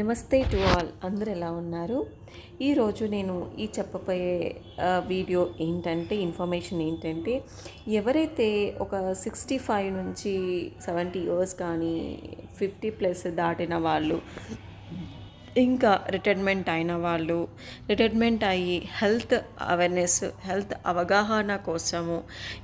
నమస్తే to all. అందరు ఎలా ఉన్నారు? ఈరోజు నేను ఈ చెప్పబోయే వీడియో ఏంటంటే ఇన్ఫర్మేషన్ ఏంటంటే ఎవరైతే ఒక సిక్స్టీ ఫైవ్ నుంచి సెవెంటీ ఇయర్స్ కానీ ఫిఫ్టీ ప్లస్ దాటిన వాళ్ళు ఇంకా రిటైర్మెంట్ అయిన వాళ్ళు రిటైర్మెంట్ అయ్యి హెల్త్ అవేర్నెస్ హెల్త్ అవగాహన కోసము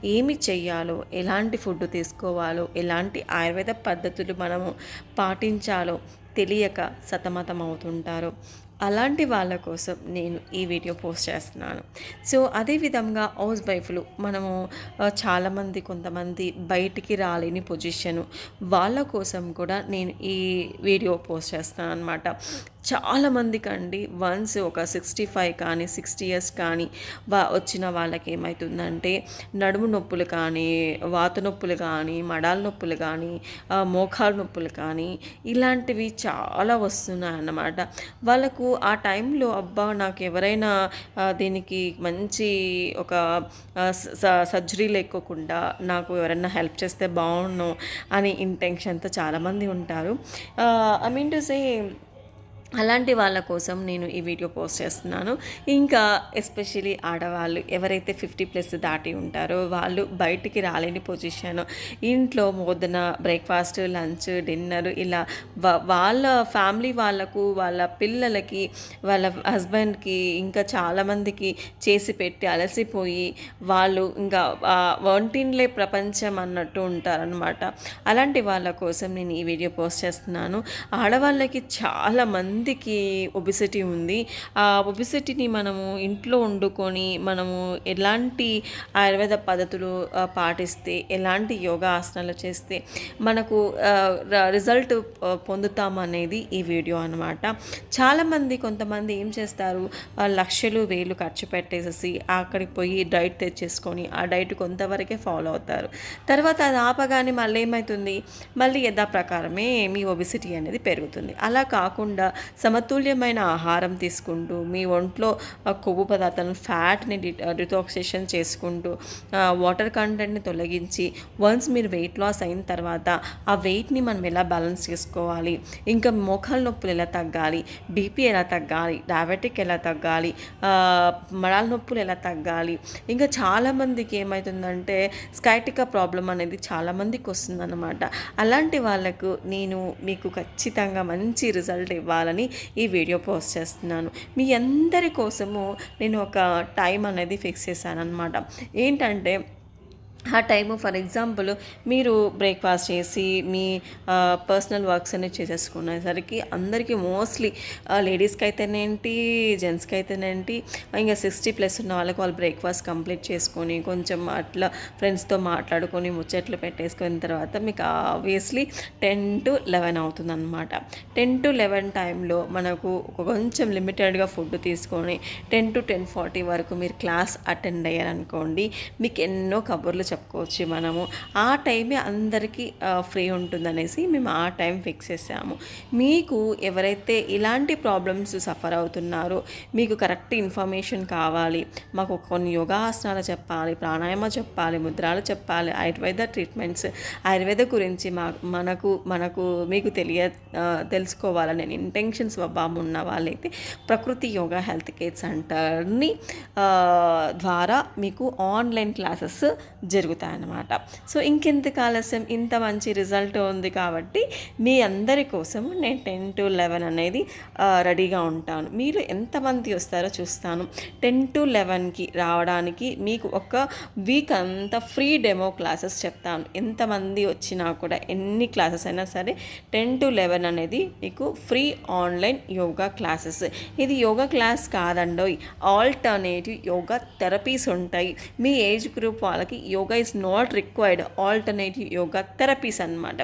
ఏమి చేయాలో ఎలాంటి ఫుడ్ తీసుకోవాలో ఎలాంటి ఆయుర్వేద పద్ధతులు మనము పాటించాలో తెలియక సతమతం అవుతుంటారు. అలాంటి వాళ్ళ కోసం నేను ఈ వీడియో పోస్ట్ చేస్తున్నాను. సో అదేవిధంగా హౌస్ వైఫ్లు మనము చాలామంది కొంతమంది బయటికి రాలేని పొజిషను వాళ్ళ కోసం కూడా నేను ఈ వీడియో పోస్ట్ చేస్తాను అనమాట చాలామందికి అండి వన్స్ ఒక సిక్స్టీ ఫైవ్ కానీ సిక్స్టీ ఇయర్స్ కానీ వా వచ్చిన వాళ్ళకి ఏమవుతుందంటే నడుము నొప్పులు కానీ వాత నొప్పులు కానీ మడాల నొప్పులు కానీ మోకాలు నొప్పులు కానీ ఇలాంటివి చాలా వస్తున్నాయి అన్నమాట వాళ్ళకు ఆ టైంలో అబ్బా నాకు ఎవరైనా దీనికి మంచి ఒక సర్జరీ లేకోకుండా నాకు ఎవరైనా హెల్ప్ చేస్తే బాగుండు అని ఇంటెన్షన్తో చాలామంది ఉంటారు. ఐ మీన్ టు సే అలాంటి వాళ్ళ కోసం నేను ఈ వీడియో పోస్ట్ చేస్తున్నాను. ఇంకా ఎస్పెషలీ ఆడవాళ్ళు ఎవరైతే ఫిఫ్టీ ప్లస్ దాటి ఉంటారో వాళ్ళు బయటికి రాలేని పొజిషన్ ఇంట్లో మోదన బ్రేక్ఫాస్ట్ లంచ్ డిన్నర్ ఇలా వాళ్ళ ఫ్యామిలీ వాళ్ళకు వాళ్ళ పిల్లలకి వాళ్ళ హస్బెండ్కి ఇంకా చాలామందికి చేసి పెట్టి అలసిపోయి వాళ్ళు ఇంకా వంటిండ్లే ప్రపంచం అన్నట్టు ఉంటారనమాట అలాంటి వాళ్ళ కోసం నేను ఈ వీడియో పోస్ట్ చేస్తున్నాను. ఆడవాళ్ళకి చాలా మందికి ఒబిసిటీ ఉంది. ఆ ఒబిసిటీని మనము ఇంట్లో వండుకొని మనము ఎలాంటి ఆయుర్వేద పద్ధతులు పాటిస్తే ఎలాంటి యోగా ఆసనాలు చేస్తే మనకు రిజల్ట్ పొందుతామనేది ఈ వీడియో అనమాట చాలామంది కొంతమంది ఏం చేస్తారు? లక్షలు వేలు ఖర్చు పెట్టేసేసి అక్కడికి పోయి డైట్ తెచ్చేసుకొని ఆ డైట్ కొంతవరకే ఫాలో అవుతారు. తర్వాత అది ఆపగానే మళ్ళీ ఏమవుతుంది మళ్ళీ యథా ప్రకారమే మీ ఒబిసిటీ అనేది పెరుగుతుంది. అలా కాకుండా సమతుల్యమైన ఆహారం తీసుకుంటూ మీ ఒంట్లో కొవ్వు పదార్థాలను ఫ్యాట్ని డిటాక్సేషన్ చేసుకుంటూ వాటర్ కంటెంట్ని తొలగించి వన్స్ మీరు వెయిట్ లాస్ అయిన తర్వాత ఆ వెయిట్ని మనం ఎలా బ్యాలెన్స్ చేసుకోవాలి? ఇంకా మోకాల నొప్పులు ఎలా తగ్గాలి? బీపీ ఎలా తగ్గాలి? డయాబెటిక్ ఎలా తగ్గాలి? మడాల నొప్పులు ఎలా తగ్గాలి? ఇంకా చాలామందికి ఏమవుతుందంటే స్కైటికా ప్రాబ్లం అనేది చాలామందికి వస్తుందన్నమాట. అలాంటి వాళ్ళకు నేను మీకు ఖచ్చితంగా మంచి రిజల్ట్ ఇవ్వాలని ఈ వీడియో పోస్ట్ చేస్తున్నాను. మీ అందరి కోసము నేను ఒక టైం అనేది ఫిక్స్ చేశాను అనమాట ఏంటంటే ఆ టైము ఫర్ ఎగ్జాంపుల్ మీరు బ్రేక్ఫాస్ట్ చేసి మీ పర్సనల్ వర్క్స్ అనేవి చేసేసుకునేసరికి అందరికీ మోస్ట్లీ లేడీస్కి అయితేనేంటి జెంట్స్కి అయితేనేంటి ఇంకా సిక్స్టీ ప్లస్ ఉన్న వాళ్ళకి వాళ్ళు బ్రేక్ఫాస్ట్ కంప్లీట్ చేసుకొని కొంచెం అట్లా ఫ్రెండ్స్తో మాట్లాడుకొని ముచ్చట్లు పెట్టేసుకున్న తర్వాత మీకు ఆబ్వియస్లీ టెన్ టు లెవెన్ అవుతుంది అనమాట టెన్ టు లెవెన్ టైంలో మనకు కొంచెం లిమిటెడ్గా ఫుడ్ తీసుకొని టెన్ టు టెన్ ఫార్టీ వరకు మీరు క్లాస్ అటెండ్ అయ్యారనుకోండి మీకు ఎన్నో కబుర్లు చెప్పుకోవచ్చు మనము. ఆ టైమే అందరికీ ఫ్రీ ఉంటుందనేసి మేము ఆ టైం ఫిక్స్ చేసాము. మీకు ఎవరైతే ఇలాంటి ప్రాబ్లమ్స్ సఫర్ అవుతున్నారో మీకు కరెక్ట్ ఇన్ఫర్మేషన్ కావాలి మాకు కొన్ని యోగాసనాలు చెప్పాలి ప్రాణాయామ చెప్పాలి ముద్రాలు చెప్పాలి ఆయుర్వేద ట్రీట్మెంట్స్ ఆయుర్వేద గురించి మా మనకు మనకు మీకు తెలియ ఆ, తెలుసుకోవాలని ఇంటెన్షన్స్ స్వభావం ఉన్న వాళ్ళైతే ప్రకృతి యోగా హెల్త్ కేర్ సెంటర్ని ద్వారా మీకు ఆన్లైన్ క్లాసెస్ జరుగుతాయన్నమాట. సో ఇంకెందుకు ఆలస్యం? ఇంత మంచి రిజల్ట్ ఉంది కాబట్టి మీ అందరి కోసం నేను టెన్ టు లెవెన్ అనేది రెడీగా ఉంటాను. మీరు ఎంతమంది వస్తారో చూస్తాను. టెన్ టు లెవెన్కి రావడానికి మీకు ఒక వీక్ అంతా ఫ్రీ డెమో క్లాసెస్ చెప్తాను. ఎంతమంది వచ్చినా కూడా ఎన్ని క్లాసెస్ అయినా సరే టెన్ టు లెవెన్ అనేది మీకు ఫ్రీ ఆన్లైన్ యోగా క్లాసెస్ ఇది యోగా క్లాస్ కాదండోయ్. ఆల్టర్నేటివ్ యోగా థెరపీస్ ఉంటాయి. మీ ఏజ్ గ్రూప్ వాళ్ళకి yoga is not required alternative yoga therapies అన్నమాట.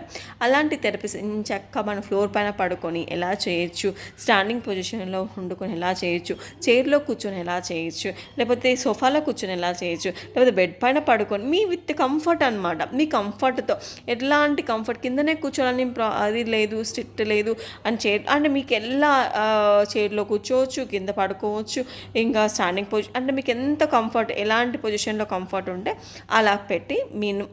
అలాంటి థెరపీస్ చక్క మన ఫ్లోర్ పైన పడుకొని ఎలా చేయొచ్చు? స్టాండింగ్ పొజిషన్లో వండుకొని ఎలా చేయొచ్చు? చైర్లో కూర్చొని ఎలా చేయొచ్చు? లేకపోతే సోఫాలో కూర్చొని ఎలా చేయొచ్చు? లేకపోతే బెడ్ పైన పడుకొని మీ విత్ కంఫర్ట్ అనమాట మీ కంఫర్ట్తో ఎట్లాంటి కంఫర్ట్ కిందనే కూర్చోవాలని ప్రా- అది లేదు స్ట్రిక్ట్ లేదు అని చైర్ అంటే మీకు ఎలా చైర్లో కూర్చోవచ్చు కింద పడుకోవచ్చు ఇంకా స్టాండింగ్ పొజిషన్ అంటే మీకు ఎంత కంఫర్ట్ ఎలాంటి పొజిషన్లో కంఫర్ట్ ఉంటే అలా పెట్టి మీన్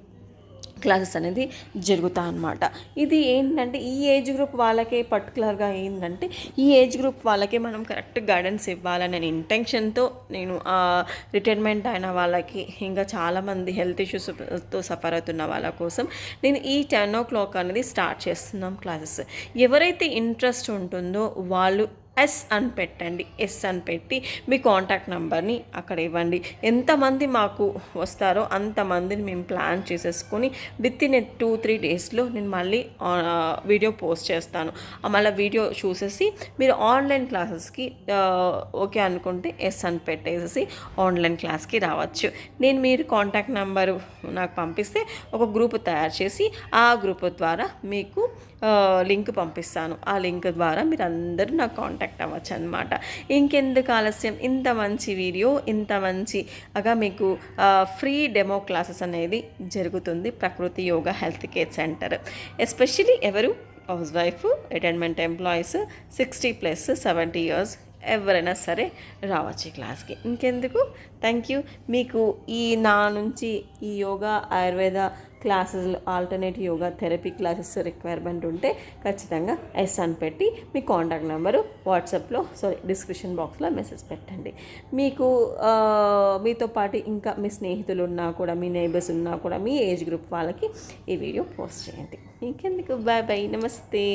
క్లాసెస్ అనేది జరుగుతాయి అన్నమాట. ఇది ఏంటంటే ఈ ఏజ్ గ్రూప్ వాళ్ళకే పర్టికులర్గా ఏంటంటే ఈ ఏజ్ గ్రూప్ వాళ్ళకే మనం కరెక్ట్ గైడెన్స్ ఇవ్వాలనే ఇంటెన్షన్తో నేను రిటైర్మెంట్ అయిన వాళ్ళకి ఇంకా చాలామంది హెల్త్ ఇష్యూస్తో సఫర్ అవుతున్న వాళ్ళ కోసం నేను ఈ టెన్ ఓ క్లాక్ అనేది స్టార్ట్ చేస్తున్నాం క్లాసెస్. ఎవరైతే ఇంట్రెస్ట్ ఉంటుందో వాళ్ళు ఎస్ అని పెట్టండి. ఎస్ అని పెట్టి మీ కాంటాక్ట్ నెంబర్ని అక్కడ ఇవ్వండి. ఎంతమంది మాకు వస్తారో అంతమందిని మేము ప్లాన్ చేసేసుకొని విత్ ఇన్ టూ త్రీ డేస్లో నేను మళ్ళీ వీడియో పోస్ట్ చేస్తాను. మళ్ళీ వీడియో చూసేసి మీరు ఆన్లైన్ క్లాసెస్కి ఓకే అనుకుంటే ఎస్ అని పెట్టేసి ఆన్లైన్ క్లాస్కి రావచ్చు. నేను మీరు కాంటాక్ట్ నెంబరు నాకు పంపిస్తే ఒక గ్రూప్ తయారు చేసి ఆ గ్రూప్ ద్వారా మీకు లింక్ పంపిస్తాను. ఆ లింక్ ద్వారా మీరు అందరూ నాకు కాంటాక్ట్ అవ్వచ్చు అనమాట ఇంకెందుకు ఆలస్యం? ఇంత మంచి వీడియో ఇంత మంచి అగా మీకు ఫ్రీ డెమో క్లాసెస్ అనేది జరుగుతుంది ప్రకృతి yoga health care centre. Especially ఎవరు? House wife retirement employees sixty plus seventy years ఎవరైనా సరే రావచ్చు ఈ క్లాస్కి. ఇంకెందుకు? థ్యాంక్ యూ మీకు ఈ నా నుంచి ఈ yoga Ayurveda classes alternate yoga therapy classes requirement ఉంటే ఖచ్చితంగా ఎస్ అని పెట్టి మీ కాంటాక్ట్ నెంబరు వాట్సాప్లో సారీ డిస్క్రిప్షన్ బాక్స్లో మెసేజ్ పెట్టండి. మీకు మీతో పాటు ఇంకా మీ స్నేహితులు ఉన్నా కూడా మీ నైబర్స్ ఉన్నా కూడా మీ ఏజ్ గ్రూప్ వాళ్ళకి ఈ వీడియో పోస్ట్ చేయండి. ఇంకెందుకు? బాయ్ బాయ్ నమస్తే